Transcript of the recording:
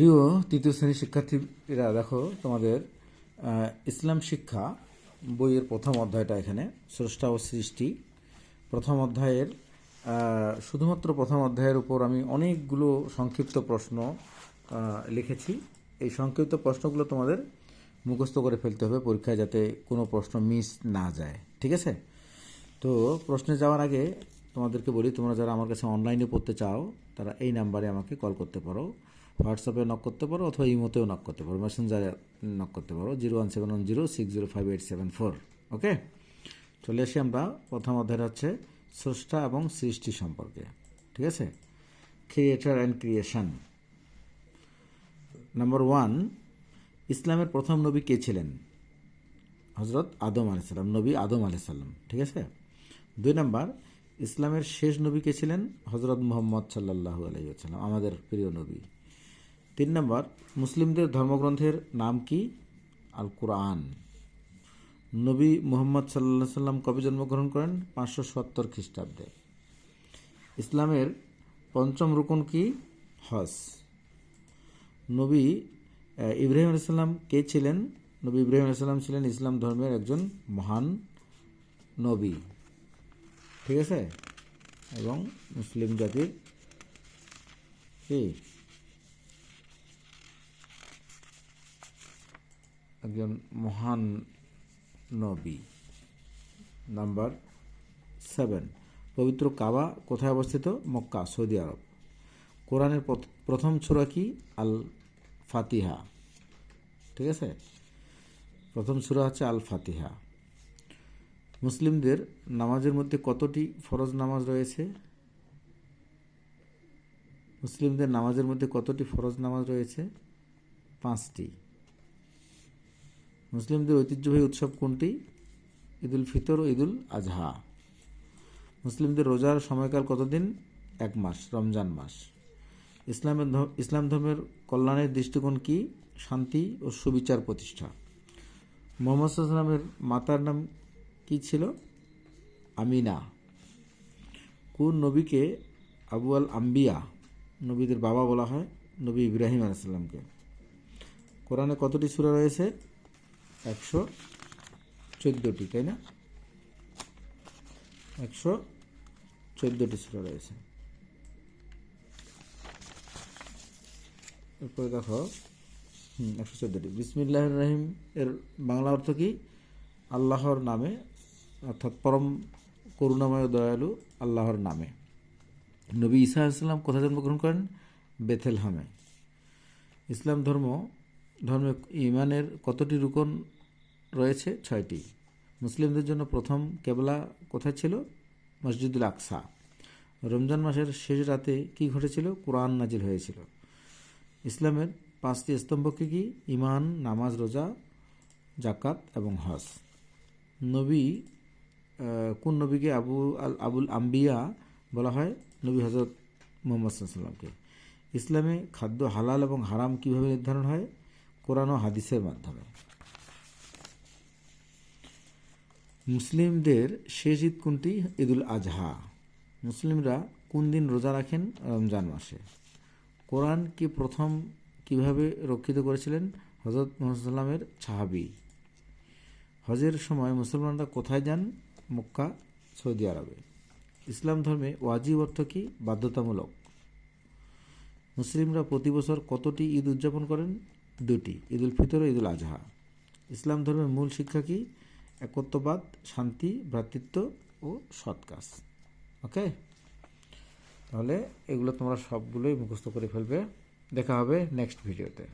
প্রিয় তৃতীয় শ্রেণির শিক্ষার্থীরা, দেখো তোমাদের ইসলাম শিক্ষা বইয়ের প্রথম অধ্যায়টা এখানে, স্রষ্টা ও সৃষ্টি। প্রথম অধ্যায়ের শুধুমাত্র প্রথম অধ্যায়ের উপর আমি অনেকগুলো সংক্ষিপ্ত প্রশ্ন লিখেছি। এই সংক্ষিপ্ত প্রশ্নগুলো তোমাদের মুখস্থ করে ফেলতে হবে পরীক্ষায় যাতে কোনো প্রশ্ন মিস না যায়, ঠিক আছে? তো প্রশ্নে যাওয়ার আগে তোমাদেরকে বলি, তোমরা যারা আমার কাছে অনলাইনে পড়তে চাও, তারা এই নাম্বারে আমাকে কল করতে পারো। হোয়াটসঅ্যাপে নক করতে পারো অথবা ইমোতেও নক করতে পারো মেসেঞ্জারে নক করতে পারো zero one seven one zero six zero five eight seven four okay চলে আসি আমরা, প্রথম অধ্যায় হচ্ছে স্রষ্টা এবং সৃষ্টি সম্পর্কে, ঠিক আছে? Creator and creation number one ইসলামের প্রথম নবী কে ছিলেন? হজরত আদম আলাইসাল্লাম নবী আদম আলাইসাল্লাম ঠিক আছে? দুই নম্বর, ইসলামের শেষ নবী কে ছিলেন? হজরত মোহাম্মদ সাল্লাহু আলাইসাল্লাম আমাদের প্রিয় নবী। তিন নম্বর, মুসলিমদের ধর্মগ্রন্থের নাম কি? আল কোরআন নবী মোহাম্মদ সাল্লাহ সাল্লাম কবে জন্মগ্রহণ করেন? পাঁচশো সত্তর খ্রিস্টাব্দে। ইসলামের পঞ্চম রুকন কি? হজ। নবী ইব্রাহিম আলাইসাল্লাম কে ছিলেন? নবী ইব্রাহিম আলাইসাল্লাম ছিলেন ইসলাম ধর্মের একজন মহান নবী। ঠিক আছে? এবং মুসলিম জাতির কি? একজন মহান নবী। Number seven. পবিত্র কাবা কোথায় অবস্থিত? Mecca, Saudi Arab. কোরআনের প্রথ- প্রথম ছোরা কি? আল ফাতিহা ঠিক আছে? প্রথম সূরা হচ্ছে আল ফাতিহা মুসলিমদের নামাজের মধ্যে কতটি ফরজ নামাজ রয়েছে? মুসলিমদের নামাজের মধ্যে কতটি ফরজ নামাজ রয়েছে? পাঁচটি। মুসলিমদের ঐতিহ্যবাহী উৎসব কোনটি? ঈদুল ফিতর ও ঈদুল আজহা। মুসলিমদের রোজার সময়কাল কতদিন? এক মাস, রমজান মাস। ইসলামের ইসলাম ধর্মের কল্যাণের দৃষ্টিকোণ কি? শান্তি ও সুবিচার প্রতিষ্ঠা। মোহাম্মদ সাল্লামের মাতার নাম কি ছিল? আমিনা। কোন নবীকে আবু আল আম্বিয়া, নবীদের বাবা বলা হয়? নবী ইব্রাহিম আলাইসাল্লামকে কোরআনে কতটি সূরা রয়েছে? একশো চোদ্দোটি, তাই না? একশো চোদ্দোটি সূরা রয়েছে। এরপরে দেখো, হুম, একশো চোদ্দোটি। বিসমিল্লাহ রহিম, এর বাংলা অর্থ কি? আল্লাহর নামে, অর্থাৎ পরম করুণাময় দয়ালু আল্লাহর নামে। নবী ঈসা ইসলাম কোথায় জন্মগ্রহণ করেন? বেথেলহামে। ইসলাম ধর্ম ধর্মে ইমানের কতটি রুকন রয়েছে? ছয়টি। মুসলিমদের জন্য প্রথম কেবলা কোথায় ছিল? মসজিদুল আকসা। রমজান মাসের শেষ রাতে কি ঘটেছিল? কোরআন নাজিল হয়েছিল। ইসলামের পাঁচটি স্তম্ভকে কি ইমান নামাজ, রোজা জাকাত এবং হজ। নবী কোন নবীকে আবু আল, আবুল আম্বিয়া বলা হয়? নবী হজরত মোহাম্মদ সাল্লামকে ইসলামে খাদ্য হালাল এবং হারাম কীভাবে নির্ধারণ হয়? কোরআন হাদিসের মাধ্যমে। মুসলিমদের শেষ ঈদ কোনটি? ঈদুল আজহা। মুসলিমরা কোন দিন রোজা রাখেন? রমজান মাসে। কোরআন কি প্রথম কীভাবে রক্ষিত করেছিলেন? হজরত মোহাম্মদ সাল্লামের সাহাবি। হজের সময় মুসলমানরা কোথায় যান? মক্কা, সৌদি আরবে। ইসলাম ধর্মে ওয়াজিব অর্থ কি? বাধ্যতামূলক। মুসলিমরা প্রতি বছর কতটি ঈদ উদযাপন করেন? দুটি ঈদুল ফিতর ও ঈদুল আজহা ইসলাম ধর্মের মূল শিক্ষা কি? একত্ববাদ, শান্তি, ভ্রাতৃত্ব ও সৎ কাজ। ওকে? তাহলে এগুলো তোমরা সবগুলোই মুখস্থ করে ফেলবে। দেখা হবে নেক্সট ভিডিওতে